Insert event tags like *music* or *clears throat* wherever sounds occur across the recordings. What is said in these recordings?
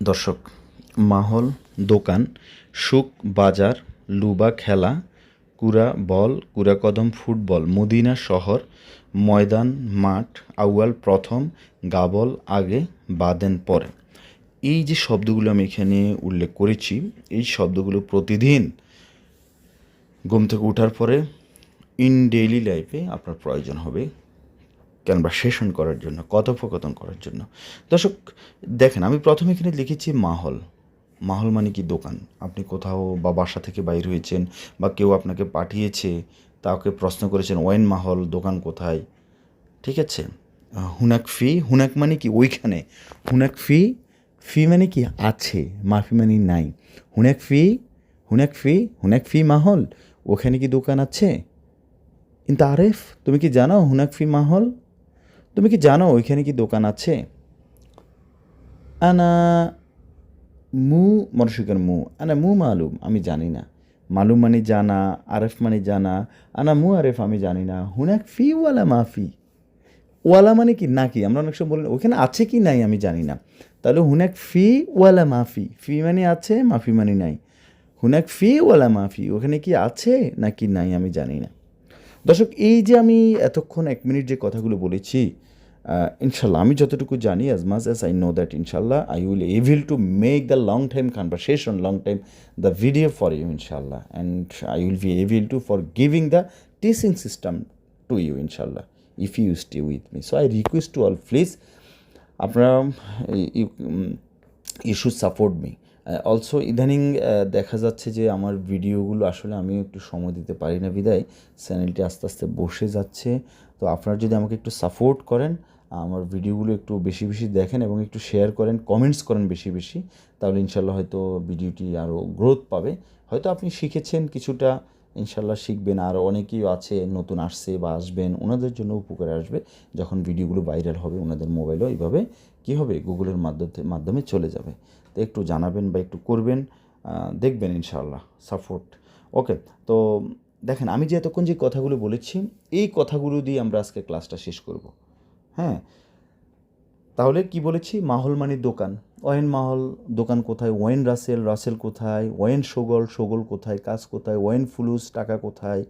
দর্শক, মাহল, দোকান সুক বাজার, লুবা, খেলা কুরা বল কুরা কদম ফুটবল, মদিনা শহর, ময়দান, মাঠ, আউয়াল, প্রথম, গাবল, আগে, বাদেন, পরে। এই যে শব্দগুলো আমি এখানে উল্লেখ করেছি, এই শব্দগুলো প্রতিদিন ঘুম থেকে ওঠার পরে ইন ডেইলি লাইফে আপনার প্রয়োজন হবে কনভারসেশন করার জন্য, কথোপকথন করার জন্য। দর্শক, দেখেন, আমি প্রথমে এখানে লিখেছি মাহল। মাহল মানে কি? দোকান। আপনি কোথাও বা বাসা থেকে বাইর হয়েছেন বা কেউ আপনাকে পাঠিয়েছে, তাকে প্রশ্ন করেছেন, ওয়েন মাহল, দোকান কোথায়? ঠিক আছে? হুনাক ফি, হুনাক মানে কি? ওইখানে। হুনাক ফি ফি মানে কি? আছে। মাফি মানে নাই। হুনাক ফি হুনাক ফি হুনাক ফি মাহল। ওখানে কি দোকান আছে? কিন্তু আরেফ তুমি কি জানো হুনাক ফি মাহল? তুমি কি জানো ওইখানে কি দোকান আছে? আনা মু মরশুকের মু। আনা মু মালুম, আমি জানি না। মালুম মানে জানা আরেফ মানে জানা। আনা মু আরেফ আমি জানি না। হুনাক ফি ওয়ালা মাফি ওয়ালা মানে কি? নাকি আমরা অনেক সময় বলি ওখানে আছে কি নাই আমি জানি না। তাহলে হুনাক ফি ওয়ালা মাফি ফি। মানে আছে মাফি মানে নাই। হুনাক ফি ওয়ালা মাফি ওখানে কি আছে নাকি নাই আমি জানি না। দর্শক, এই যে আমি এতক্ষণ এক মিনিট যে কথাগুলো বলেছি ইনশাল্লাহ, আমি যতটুকু জানি as much as I know that ইনশাল্লাহ I will able to make the long time conversation long time the video for you ইনশাল্লাহ and I will be able to for giving the teaching system to you ইনশাল্লাহ if you stay with me so I request to all please আপনারা you should support me also ইদানিং দেখা যাচ্ছে যে আমার ভিডিওগুলো আসলে আমি একটু সময় দিতে পারি না বিদায় চ্যানেলটি আস্তে আস্তে বসে যাচ্ছে, তো আপনারা যদি আমাকে একটু সাপোর্ট করেন আমার ভিডিওগুলো একটু বেশি বেশি দেখেন এবং একটু শেয়ার করেন কমেন্টস করেন বেশি বেশি, তাহলে ইনশাল্লাহ হয়তো ভিডিওটি আরও গ্রোথ পাবে। হয়তো আপনি শিখেছেন কিছুটা, ইনশাল্লাহ শিখবেন। আর অনেকেই আছে, নতুন আসছে বা আসবেন, ওনাদের জন্য উপকারে আসবে। যখন ভিডিওগুলো ভাইরাল হবে, ওনাদের মোবাইলও এইভাবে কী হবে? গুগলের মাধ্যমে মাধ্যমে চলে যাবে। তো একটু জানাবেন বা একটু করবেন দেখবেন ইনশাল্লাহ সাপোর্ট ওকে তো দেখেন, আমি যে এতক্ষণ যে কথাগুলো বলেছি, এই কথাগুলো দিয়ে আমরা আজকে ক্লাসটা শেষ করব। হ্যাঁ। তাহলে কি বলেছি? মাহল মানে দোকান। ওয়েন মাহল দোকান কোথায়? ওয়েন রাসেল রাসেল কোথায়? ওয়েন সোগল সোগল কোথায়? কাজ কোথায়? ওয়েন ফুলুস, টাকা কোথায়?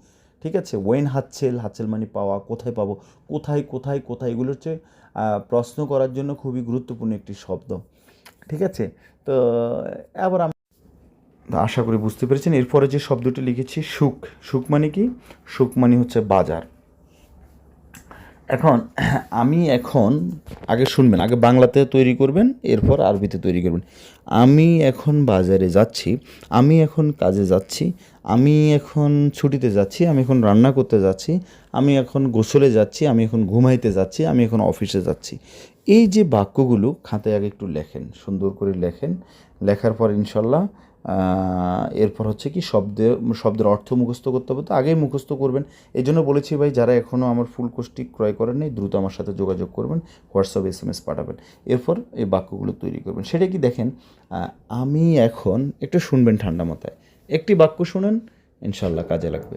ঠিক আছে? ওয়েন হাতছেল হাতছেল মানে পাওয়া, কোথায় পাবো? কোথায় কোথায় কোথায়? এগুলো হচ্ছে প্রশ্ন করার জন্য খুবই গুরুত্বপূর্ণ একটি শব্দ। ঠিক আছে? তো আবার আশা করি বুঝতে পেরেছেন। এরপরে যে শব্দটি লিখেছি, সুখ। সুখ মানে কি? সুখ মানে হচ্ছে বাজার। এখন, *clears throat* আমি এখন আগে শুনবেন, আগে বাংলাতে তৈরি করবেন, এরপর আরবিতে তৈরি করবেন। আমি এখন বাজারে যাচ্ছি, আমি এখন কাজে যাচ্ছি, আমি এখন ছুটিতে যাচ্ছি, আমি এখন রান্না করতে যাচ্ছি, আমি এখন গোসলে যাচ্ছি, আমি এখন ঘুমাইতে যাচ্ছি, আমি এখন অফিসে যাচ্ছি। এই যে বাক্যগুলো খাতায় আগে একটু লেখেন, সুন্দর করে লেখেন। লেখার পর ইনশাল্লাহ এরপর হচ্ছে কি শব্দে, শব্দের অর্থ মুখস্থ করতে হবে। তো আগেই মুখস্থ করবেন। এই জন্য বলেছি ভাই, যারা এখনও আমার ফুল কোর্সটি ক্রয় করেন নাই, দ্রুত আমার সাথে যোগাযোগ করবেন, হোয়াটসঅ্যাপ এস এম এস পাঠাবেন। এরপর এই বাক্যগুলো তৈরি করবেন। সেটা কি দেখেন আমি এখন একটু শুনবেন ঠান্ডা মাথায়। একটি বাক্য শুনেন ইনশাল্লাহ কাজে লাগবে।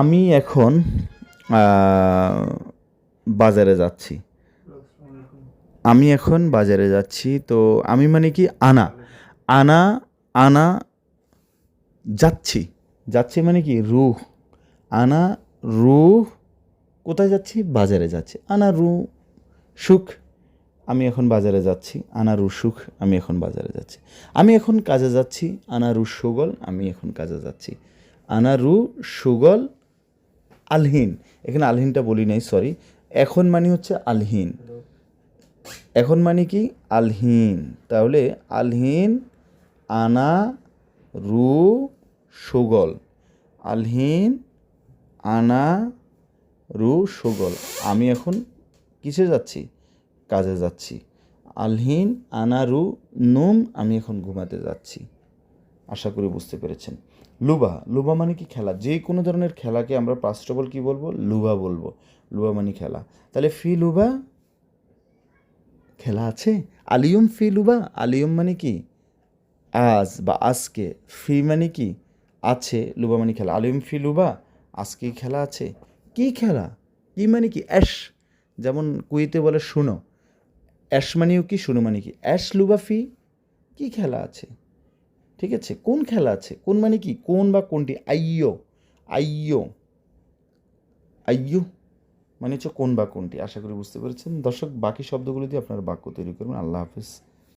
আমি এখন বাজারে যাচ্ছি। আমি এখন বাজারে যাচ্ছি, তো আমি মানে কি আনা। আনা আনা, যাচ্ছি। যাচ্ছি মানে কি রুহ। আনা, রুহ, কোথায় যাচ্ছি? বাজারে যাচ্ছি। আনা রু সুখ। আমি এখন বাজারে যাচ্ছি। আনা রু সুখ। আমি এখন বাজারে যাচ্ছি। আমি এখন কাজে যাচ্ছি। আনা রু সুগল। আমি এখন কাজে যাচ্ছি। আনা রু সুগল, আলহীন। এখানে আলহীনটা বলি নাই সরি এখন মানে হচ্ছে আলহিন। এখন মানে কি? আলহীন। তাহলে আলহীন, আনা, রু, সুগল। আলহীন, আনা, রু, সুগল। আমি এখন কিসে যাচ্ছি? কাজে যাচ্ছি। আলহীন, আনা, রু নুম আমি এখন ঘুমাতে যাচ্ছি। আশা করি বুঝতে পেরেছেন। লুবা। লুবা মানে কি খেলা? যে কোনো ধরনের খেলাকে আমরা অল কী বলব? লুবা বলব। লুবা মানে খেলা। তাহলে ফি লুবা? খেলা আছে? আলিয়ম ফি লুবা আলিয়ম মানে কি? আজ বা আজকে। ফি মানে কি? আছে, লুবা মানে খেলা। আলিয়ম ফি লুবা আজকে খেলা আছে। কি খেলা? কি মানে কি? অ্যাশ। যেমন কুইতে বলে শুনো। অ্যাশ মানেও কি? শুরু মানে কি? অ্যাশ, লুবা, ফি? কি খেলা আছে? ঠিক আছে? কোন খেলা আছে? কোন মানে কি? কোন বা কোনটি? আইয়ো। আইয়ো। আইয়ো? মানে হচ্ছে কোন বা কোনটি? আশা করি বুঝতে পেরেছেন। দর্শক, বাকি শব্দগুলো দিয়ে আপনারা বাক্য তৈরি করবেন। আল্লাহ হাফিজ।